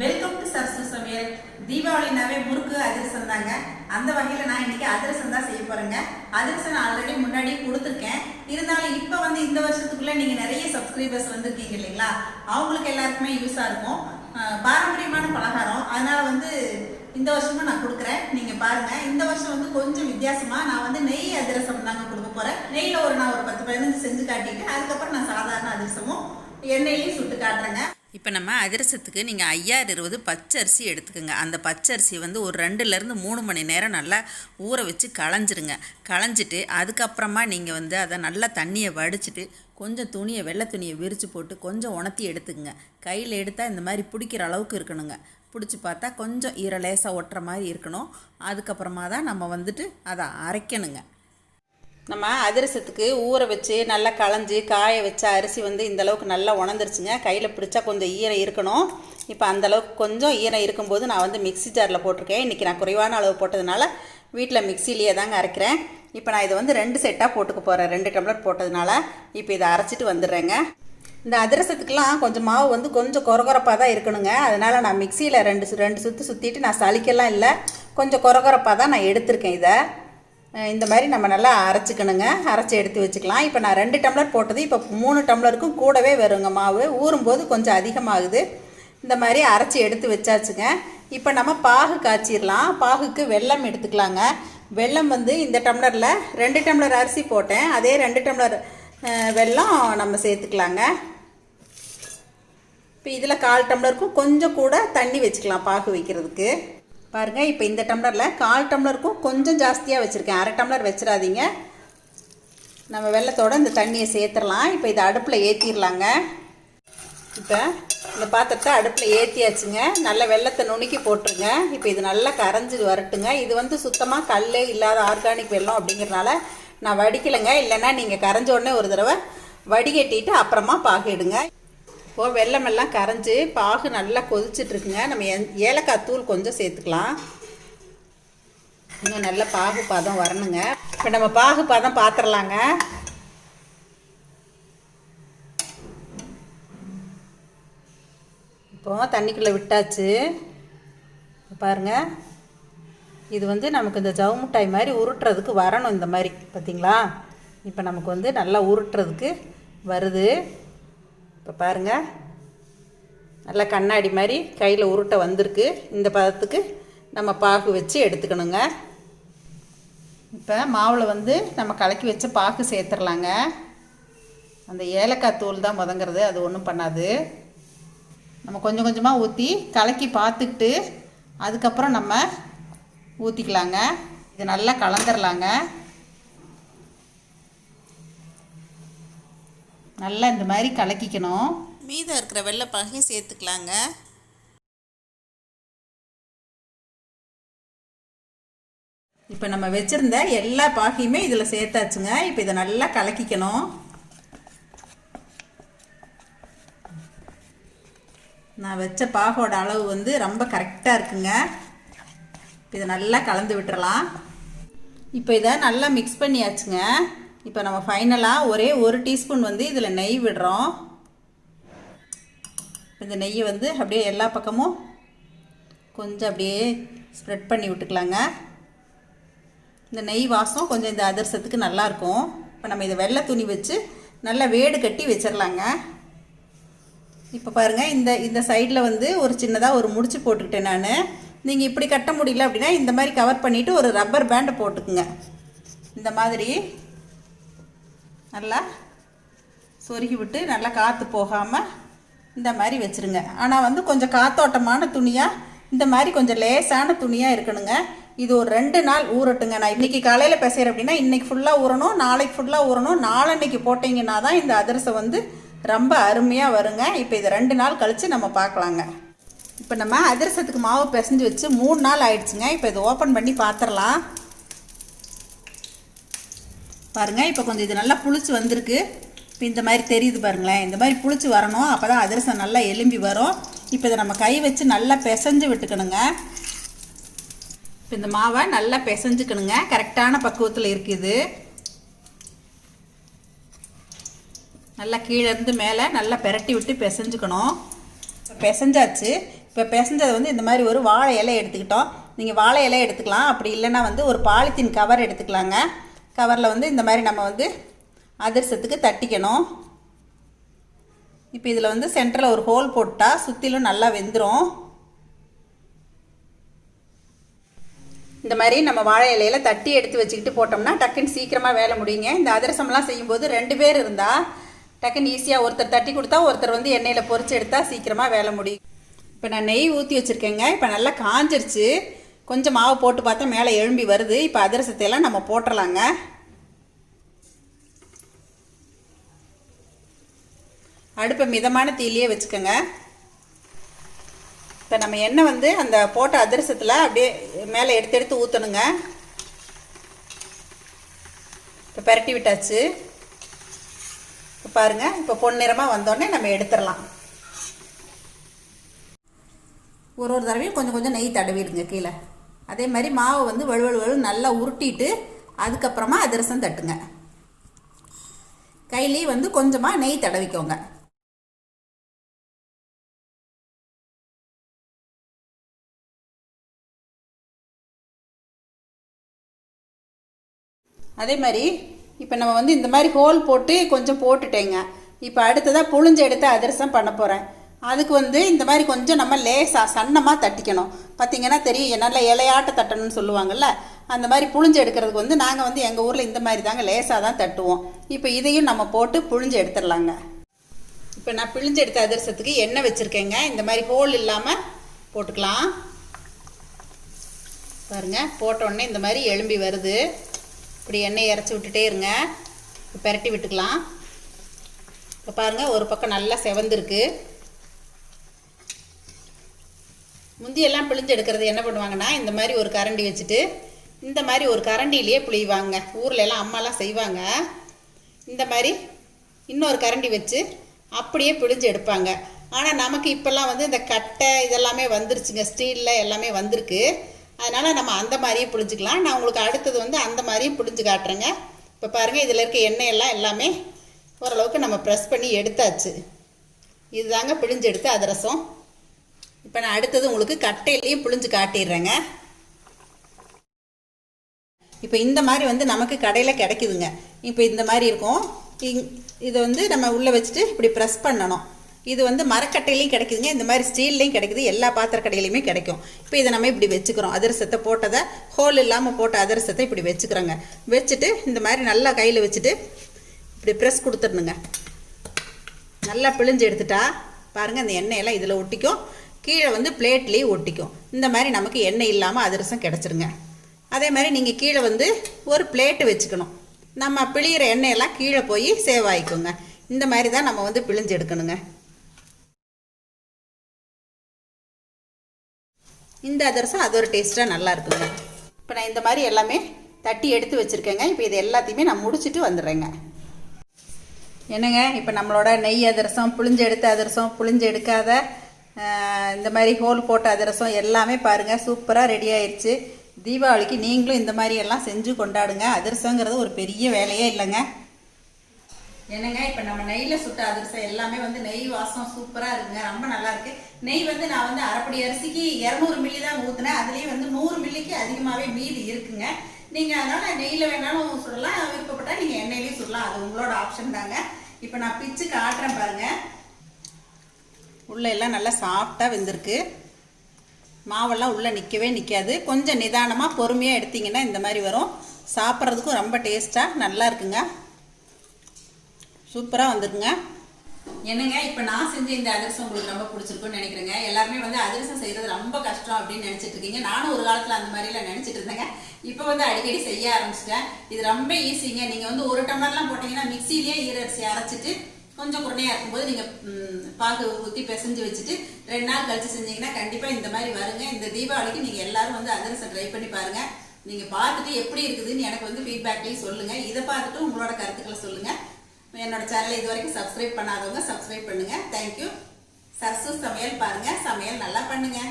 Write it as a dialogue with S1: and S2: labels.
S1: Welcome to Sarasu சமையல் தீபாவளினாவே முறுக்கு அதிரசம் தாங்க. அந்த வகையில் நான் இன்னைக்கு அதிரசம் தான் செய்ய போகிறேங்க அதிரசம் நான் ஆல்ரெடி முன்னாடி கொடுத்துருக்கேன். இருந்தாலும் இப்போ வந்து இந்த வருஷத்துக்குள்ளே நீங்கள் நிறைய சப்ஸ்கிரைபர்ஸ் வந்திருக்கீங்க இல்லைங்களா? அவங்களுக்கு எல்லாருக்குமே யூஸாக இருக்கும். பாரம்பரியமான பலகாரம். அதனால் வந்து இந்த வருஷமும் நான் கொடுக்குறேன். நீங்கள் பாருங்கள் இந்த வருஷம் வந்து கொஞ்சம் வித்தியாசமாக நான் வந்து நெய் அதிரசம் தாங்க கொடுக்க போகிறேன் நெய்யில் ஒரு நான் ஒரு பத்து பதினஞ்சு செஞ்சு காட்டிட்டு அதுக்கப்புறம் நான் சாதாரண அதிரசமும் எண்ணெயிலையும் சுட்டு காட்டுறேங்க.
S2: இப்போ நம்ம அதிரசத்துக்கு நீங்கள் ஐயாயிரம் இருபது பச்சரிசி எடுத்துக்கோங்க. அந்த பச்சரிசி வந்து ஒரு ரெண்டுலேருந்து மூணு மணி நேரம் நல்லா ஊற வச்சு களைஞ்சிருங்க. களைஞ்சிட்டு அதுக்கப்புறமா நீங்கள் வந்து அதை நல்லா தண்ணியை வடிச்சிட்டு கொஞ்சம் துணியை வெள்ளை துணியை விரித்து போட்டு கொஞ்சம் உணர்த்தி எடுத்துக்கங்க. கையில் எடுத்தால் இந்த மாதிரி பிடிக்கிற அளவுக்கு இருக்கணுங்க. பிடிச்சி பார்த்தா கொஞ்சம் ஈர லேசாக ஒட்டுற மாதிரி இருக்கணும். அதுக்கப்புறமா தான் நம்ம வந்துட்டு அதை அரைக்கணுங்க. நம்ம அதிரசத்துக்கு ஊற வச்சு நல்லா களைஞ்சி காய வச்ச அரிசி வந்து இந்த அளவுக்கு நல்லா உணர்ந்துருச்சுங்க. கையில் பிடிச்சா கொஞ்சம் ஈரம் இருக்கணும். இப்போ அந்தளவுக்கு கொஞ்சம் ஈரம் இருக்கும்போது நான் வந்து மிக்ஸி ஜாரில் போட்டிருக்கேன். இன்றைக்கி நான் குறைவான அளவு போட்டதுனால வீட்டில் மிக்சிலேயே தாங்க அரைக்கிறேன். இப்போ நான் இதை வந்து ரெண்டு செட்டாக போட்டுக்க போகிறேன் ரெண்டு டம்ளர் போட்டதுனால இப்போ இதை அரைச்சிட்டு வந்துடுறேங்க. இந்த அதிரசத்துக்கெலாம் கொஞ்சம் மாவு வந்து கொஞ்சம் கொரகொரப்பாக தான் இருக்கணுங்க. அதனால் நான் மிக்சியில் ரெண்டு சு- ரெண்டு சுற்று சுற்றிட்டு நான் சளிக்கெல்லாம் இல்லை. கொஞ்சம் கொரகொரப்பாக தான் நான் எடுத்திருக்கேன் இதை. இந்த மாதிரி நம்ம நல்லா அரைச்சிக்கணுங்க. அரைச்சி எடுத்து வச்சுக்கலாம். இப்போ நான் ரெண்டு டம்ளர் போட்டது. இப்போ மூணு டம்ளருக்கும் கூடவே வருங்க மாவு. ஊறும்போது கொஞ்சம் அதிகமாகுது. இந்த மாதிரி அரைச்சி எடுத்து வச்சாச்சுங்க. இப்போ நம்ம பாகு காய்ச்சிடலாம் பாகுக்கு வெல்லம் எடுத்துக்கலாங்க. வெல்லம் வந்து இந்த டம்ளரில் ரெண்டு டம்ளர் அரிசி போட்டேன். அதே ரெண்டு டம்ளர் வெள்ளம் வெல்லம் நம்ம சேர்த்துக்கலாங்க. இப்போ இதில் கால் டம்ளருக்கும் கொஞ்சம் கூட தண்ணி வச்சுக்கலாம் பாகு வைக்கிறதுக்கு. பாருங்கள் இப்போ இந்த டம்ளரில் கால் டம்ளருக்கும் கொஞ்சம் ஜாஸ்தியாக வச்சுருக்கேன். அரை டம்ளர் வச்சிடாதீங்க. நம்ம வெள்ளத்தோடு இந்த தண்ணியை சேர்த்துடலாம். இப்போ இதை அடுப்பில் ஏற்றிடலாங்க இப்போ இந்த பாத்திரத்தை அடுப்பில் ஏற்றியாச்சுங்க நல்ல வெள்ளத்தை நுணுக்கி போட்டுருங்க. இப்போ இது நல்லா கரைஞ்சி வரட்டுங்க. இது வந்து சுத்தமாக கல் இல்லாத ஆர்கானிக் வெள்ளம் அப்படிங்கிறனால நான் வடிக்கலைங்க. இல்லைன்னா நீங்கள் கரைஞ்ச உடனே ஒரு தடவை வடிகட்டிட்டு அப்புறமா பாகிடுங்க இப்போது வெள்ளமெல்லாம் கரைஞ்சி பாகு நல்லா கொதிச்சிட்ருக்குங்க. நம்ம ஏலக்காய் தூள் கொஞ்சம் சேர்த்துக்கலாம். இன்னும் நல்ல பாகு பதம் வரணுங்க. இப்போ நம்ம பாகு பதம் பார்த்துடலாங்க இப்போ தண்ணிக்குள்ளே விட்டாச்சு. பாருங்கள் பாருங்க. இது வந்து நமக்கு இந்த ஜவு மிட்டாய் மாதிரி உருட்டுறதுக்கு வரணும் இந்த மாதிரி பார்த்திங்களா? இப்போ நமக்கு வந்து நல்லா உருட்டுறதுக்கு வருது. இப்போ பாருங்கள் நல்லா கண்ணாடி மாதிரி கையில் உருட்டை வந்திருக்கு. இந்த பதத்துக்கு நம்ம பாகு வச்சு எடுத்துக்கணுங்க. இப்போ மாவில் வந்து நம்ம கலக்கி வச்ச பாகு சேர்த்துடலாங்க அந்த ஏலக்காய் தூள் தான் முதங்கிறது அது ஒன்றும் பண்ணாது. நம்ம கொஞ்சம் கொஞ்சமாக ஊற்றி கலக்கி பார்த்துக்கிட்டு அதுக்கப்புறம் நம்ம ஊற்றிக்கலாங்க இது நல்லா கலந்துடலாங்க நல்லா இந்த மாதிரி கலக்கிக்கணும். மீதம் இருக்கிற வெள்ளைப்பாகையும் சேர்த்துக்கலாங்க. இப்போ நம்ம வச்சுருந்த எல்லா பாகையுமே இதில் சேர்த்தாச்சுங்க. இப்போ இதை நல்லா கலக்கிக்கணும். நான் வச்ச பாகோட அளவு வந்து ரொம்ப கரெக்டாக இருக்குங்க. இப்போ இதை நல்லா கலந்து விட்டுறலாம். இப்போ இதை நல்லா மிக்ஸ் பண்ணியாச்சுங்க. இப்போ நம்ம ஃபைனலாக ஒரே ஒரு டீஸ்பூன் வந்து இதில் நெய் விடுறோம். இந்த நெய்யை வந்து அப்படியே எல்லா பக்கமும் கொஞ்சம் அப்படியே ஸ்ப்ரெட் பண்ணி விட்டுக்கலாங்க. இந்த நெய் வாசம் கொஞ்சம் இந்த அதிரசத்துக்கு நல்லாயிருக்கும் இப்போ நம்ம இதை வெள்ளை துணி வச்சு நல்லா வேடு கட்டி வச்சிடலாங்க இப்போ பாருங்கள் இந்த இந்த சைடில் வந்து ஒரு சின்னதாக ஒரு முடிச்சு போட்டுக்கிட்டேன் நான். நீங்கள் இப்படி கட்ட முடியல அப்படின்னா இந்த மாதிரி கவர் பண்ணிவிட்டு ஒரு ரப்பர் பேண்டை போட்டுக்குங்க. இந்த மாதிரி நல்லா சொருகி விட்டு நல்லா காற்று போகாமல் இந்த மாதிரி வச்சுருங்க. ஆனால் வந்து கொஞ்சம் காத்தோட்டமான துணியாக இந்த மாதிரி கொஞ்சம் லேசான துணியாக இருக்கணுங்க. இது ஒரு ரெண்டு நாள் ஊறட்டுங்க. நான் இன்றைக்கி காலையில் பிசைகிறேன் அப்படின்னா இன்றைக்கி ஃபுல்லாக ஊறணும் நாளைக்கு ஃபுல்லாக ஊறணும். நாளன்னைக்கு போட்டிங்கன்னா தான் இந்த அதிரசம் வந்து ரொம்ப அருமையாக வருங்க. இப்போ இதை ரெண்டு நாள் கழித்து நம்ம பார்க்கலாங்க. இப்போ நம்ம அதிரசத்துக்கு மாவு பிசைஞ்சு வச்சு மூணு நாள் ஆயிடுச்சுங்க. இப்போ இதை ஓப்பன் பண்ணி பார்த்துடலாம் பாருங்கள் இப்போ கொஞ்சம் இது நல்லா புளிச்சு வந்திருக்கு. இப்போ இந்த மாதிரி தெரியுது பாருங்களேன். இந்த மாதிரி புளிச்சு வரணும். அப்போ தான் அதிரசம் நல்லா எலும்பி வரும். இப்போ இதை நம்ம கை வச்சு நல்லா பிசைஞ்சு விட்டுக்கணுங்க. இப்போ இந்த மாவை நல்லா பிசைஞ்சுக்கணுங்க. கரெக்டான பக்குவத்தில் இருக்குது நல்லா கீழேருந்து மேலே நல்லா பெரட்டி விட்டு பிசைஞ்சுக்கணும். பிசைஞ்சாச்சு.
S1: இப்போ பிசைஞ்சதை வந்து இந்த மாதிரி ஒரு வாழை இலை எடுத்துக்கிட்டோம். நீங்கள் வாழை இலை எடுத்துக்கலாம். அப்படி இல்லைன்னா வந்து ஒரு பாலித்தீன் கவர் எடுத்துக்கலாங்க. கவரில் வந்து இந்த மாதிரி நம்ம வந்து அதிரசத்துக்கு தட்டிக்கணும். இப்போ இதில் வந்து சென்டரில் ஒரு ஹோல் போட்டால் சுற்றிலும் நல்லா வெந்துடும் இந்த மாதிரி நம்ம வாழை இலையில தட்டி எடுத்து வச்சுக்கிட்டு போட்டோம்னா டக்குன்னு சீக்கிரமாக வேலை முடியுங்க. இந்த அதிரசம்லாம் செய்யும்போது ரெண்டு பேர் இருந்தால் டக்குன்னு ஈஸியாக ஒருத்தர் தட்டி கொடுத்தா ஒருத்தர் வந்து எண்ணெயில் பொறிச்சு எடுத்தால் சீக்கிரமாக வேலை முடியும். இப்போ நான் நெய் ஊற்றி வச்சுருக்கேங்க. இப்போ நல்லா காஞ்சிருச்சு. கொஞ்சம் மாவு போட்டு பார்த்தா மேலே எழும்பி வருது. இப்போ அதிரசத்தையெல்லாம் நம்ம போட்டுடலாங்க அடுப்பை மிதமான தீயிலேயே வச்சுக்கோங்க. இப்போ நம்ம எண்ணெய் வந்து அந்த போட்ட அதிரசத்தில் அப்படியே மேலே எடுத்து எடுத்து ஊற்றணுங்க இப்போ பரட்டி விட்டாச்சு. இப்போ பாருங்கள் இப்போ பொன்னிறமாக வந்தோடனே நம்ம எடுத்துடலாம். ஒரு ஒரு தடவையும் கொஞ்சம் கொஞ்சம் நெய் தடவிடுங்க கீழே. அதே மாதிரி மாவை வந்து வலுவழுவலு நல்லா உருட்டிட்டு அதுக்கப்புறமா அதிரசம் தட்டுங்க. கையிலேயே வந்து கொஞ்சமாக நெய் தடவிக்கோங்க. அதே மாதிரி இப்போ நம்ம வந்து இந்த மாதிரி ஹோல் போட்டு கொஞ்சம் போட்டுட்டேங்க. இப்போ அடுத்ததாக புழிஞ்சு எடுத்து அதிரசம் பண்ண போகிறேன் அதுக்கு வந்து இந்த மாதிரி கொஞ்சம் நம்ம லேசாக சன்னமாக தட்டிக்கணும். பார்த்தீங்கன்னா தெரியும் நல்ல இலையாட்ட தட்டணும்னு சொல்லுவாங்கல்ல அந்த மாதிரி புழிஞ்சு எடுக்கிறதுக்கு வந்து நாங்கள் வந்து எங்கள் ஊரில் இந்த மாதிரி தாங்க லேசாக தான் தட்டுவோம். இப்போ இதையும் நம்ம போட்டு புழிஞ்சு எடுத்துடலாங்க. இப்போ நான் பிழிஞ்சு எடுத்த அதிரசத்துக்கு எண்ணெய் வச்சுருக்கேங்க. இந்த மாதிரி ஹோல் இல்லாமல் போட்டுக்கலாம். பாருங்கள் போட்டோடனே இந்த மாதிரி எலும்பி வருது. இப்படி எண்ணெய் இறச்சி விட்டுட்டே இருங்க. இப்போ பெரட்டி விட்டுக்கலாம். இப்போ பாருங்கள் ஒரு பக்கம் நல்லா செவந்திருக்கு. முந்தியெல்லாம் பிழிஞ்சு எடுக்கிறது என்ன பண்ணுவாங்கன்னா இந்த மாதிரி ஒரு கரண்டி வச்சுட்டு இந்த மாதிரி ஒரு கரண்டிலேயே புளிவாங்க ஊரில் எல்லாம் அம்மாலாம் செய்வாங்க. இந்த மாதிரி இன்னொரு கரண்டி வச்சு அப்படியே பிழிஞ்சு எடுப்பாங்க. ஆனால் நமக்கு இப்போல்லாம் வந்து இந்த கட்டை இதெல்லாமே வந்துருச்சுங்க. ஸ்டீலில் எல்லாமே வந்திருக்கு. அதனால் நம்ம அந்த மாதிரியே பிழிஞ்சிக்கலாம். நான் உங்களுக்கு அடுத்தது வந்து அந்த மாதிரியும் பிழிஞ்சு காட்டுறேங்க. இப்போ பாருங்கள் இதில் இருக்க எண்ணெய் எல்லாம் எல்லாமே ஓரளவுக்கு நம்ம ப்ரெஸ் பண்ணி எடுத்தாச்சு. இதுதாங்க பிழிஞ்சு எடுத்து அதிரசம். இப்போ நான் அடுத்தது உங்களுக்கு கட்டையிலையும் புழிஞ்சு காட்டிடுறேங்க. இப்போ இந்த மாதிரி வந்து நமக்கு கடையில் கிடைக்குதுங்க. இப்போ இந்த மாதிரி இருக்கும். இதை வந்து நம்ம உள்ளே வச்சுட்டு இப்படி ப்ரெஸ் பண்ணணும். இது வந்து மரக்கட்டையிலையும் கிடைக்குதுங்க. இந்த மாதிரி ஸ்டீல்லையும் கிடைக்குது. எல்லா பாத்திர கடையிலையுமே கிடைக்கும். இப்போ இதை நம்ம இப்படி வச்சுக்கிறோம். அதிரசத்தை போட்டதை ஹோல் இல்லாமல் போட்ட அதிரசத்தை இப்படி வச்சுக்கிறோங்க. வச்சுட்டு இந்த மாதிரி நல்லா கையில் வச்சுட்டு இப்படி ப்ரெஸ் கொடுத்துடணுங்க. நல்லா பிழிஞ்சு எடுத்துட்டா பாருங்கள் அந்த எண்ணெயெல்லாம் இதில் ஒட்டிக்கும். கீழே வந்து பிளேட்லேயே ஒட்டிக்கும். இந்த மாதிரி நமக்கு எண்ணெய் இல்லாமல் அதிரசம் கிடச்சிருங்க. அதே மாதிரி நீங்கள் கீழே வந்து ஒரு பிளேட்டு வச்சுக்கணும். நம்ம பிழியிற எண்ணெயெல்லாம் கீழே போய் சேவ் ஆகிக்கோங்க இந்த மாதிரி தான் நம்ம வந்து பிழிஞ்சு எடுக்கணுங்க. இந்த அதிரசம் அது ஒரு டேஸ்ட்டாக நல்லா இருக்குங்க. இப்போ நான் இந்த மாதிரி எல்லாமே தட்டி எடுத்து வச்சுருக்கேங்க. இப்போ இது எல்லாத்தையுமே நான் முடிச்சுட்டு வந்துடுறேங்க. என்னங்க இப்போ நம்மளோட நெய் அதிரசம் புளிஞ்சு எடுத்த அதிரசம் புளிஞ்சு எடுக்காத இந்த மாதிரி ஹோல் போட்ட அதிரசம் எல்லாமே பாருங்கள் சூப்பராக ரெடி ஆயிடுச்சு தீபாவளிக்கு நீங்களும் இந்த மாதிரி எல்லாம் செஞ்சு கொண்டாடுங்க. அதிரசங்கிறது ஒரு பெரிய வேலையே இல்லைங்க. என்னங்க இப்போ நம்ம நெய்யில் சுட்ட அதிரசம் எல்லாமே வந்து நெய் வாசம் சூப்பராக இருக்குங்க. ரொம்ப நல்லா இருக்கு. நெய் வந்து நான் வந்து அரைப்படி அரிசிக்கு இரநூறு மில்லி தான் ஊற்றுனேன் அதுலேயும் வந்து நூறு மில்லிக்கு அதிகமாகவே மீதி இருக்குங்க. நீங்கள் அதனால் நெய்யில் வேணாலும் சுடலாம். விருப்பப்பட்டால் நீங்கள் எண்ணெயிலையும் சுடலாம். அது உங்களோட ஆப்ஷன் தாங்க. இப்போ நான் பிச்சு காட்டுறேன் பாருங்கள் உள்ளே எல்லாம் நல்லா சாஃப்டாக வெந்திருக்கு. மாவெல்லாம் உள்ளே நிற்கவே நிற்காது. கொஞ்சம் நிதானமாக பொறுமையாக எடுத்திங்கன்னா இந்த மாதிரி வரும். சாப்பிட்றதுக்கும் ரொம்ப டேஸ்ட்டாக நல்லா இருக்குங்க. சூப்பராக வந்துருக்குங்க. என்னங்க இப்போ நான் செஞ்ச இந்த அதிரசம் உங்களுக்கு ரொம்ப பிடிச்சிருக்குன்னு நினைக்கிறேங்க. எல்லாருமே வந்து அதிரசம் செய்கிறது ரொம்ப கஷ்டம் அப்படின்னு நினச்சிட்டு இருக்கீங்க. நானும் ஒரு காலத்தில் அந்த மாதிரிலாம் நினச்சிட்டு இருந்தேங்க. இப்போ வந்து அடிக்கடி செய்ய ஆரம்பிச்சிட்டேன். இது ரொம்ப ஈஸிங்க நீங்கள் வந்து ஒரு டம்ளர்லாம் போட்டிங்கன்னா மிக்சிலேயே ஈரரிசி அரைச்சிட்டு கொஞ்சம் குறையாக இருக்கும்போது நீங்கள் பாகு ஊற்றி பிசைஞ்சு வச்சுட்டு ரெண்டு நாள் கழிச்சு செஞ்சீங்கன்னா கண்டிப்பாக இந்த மாதிரி வருங்க. இந்த தீபாவளிக்கு நீங்கள் எல்லாரும் வந்து அதிரசம் ட்ரை பண்ணி பாருங்கள் நீங்கள் பார்த்துட்டு எப்படி இருக்குதுன்னு எனக்கு வந்து ஃபீட்பேக்லேயும் சொல்லுங்கள் இதை பார்த்துட்டு உங்களோட கருத்துக்களை சொல்லுங்கள் என்னோட சேனலை இது வரைக்கும் சப்ஸ்கிரைப் பண்ணாதவங்க சப்ஸ்கிரைப் பண்ணுங்கள் தேங்க்யூ சரசு சமையல் பாருங்கள் சமையல் நல்லா பண்ணுங்கள்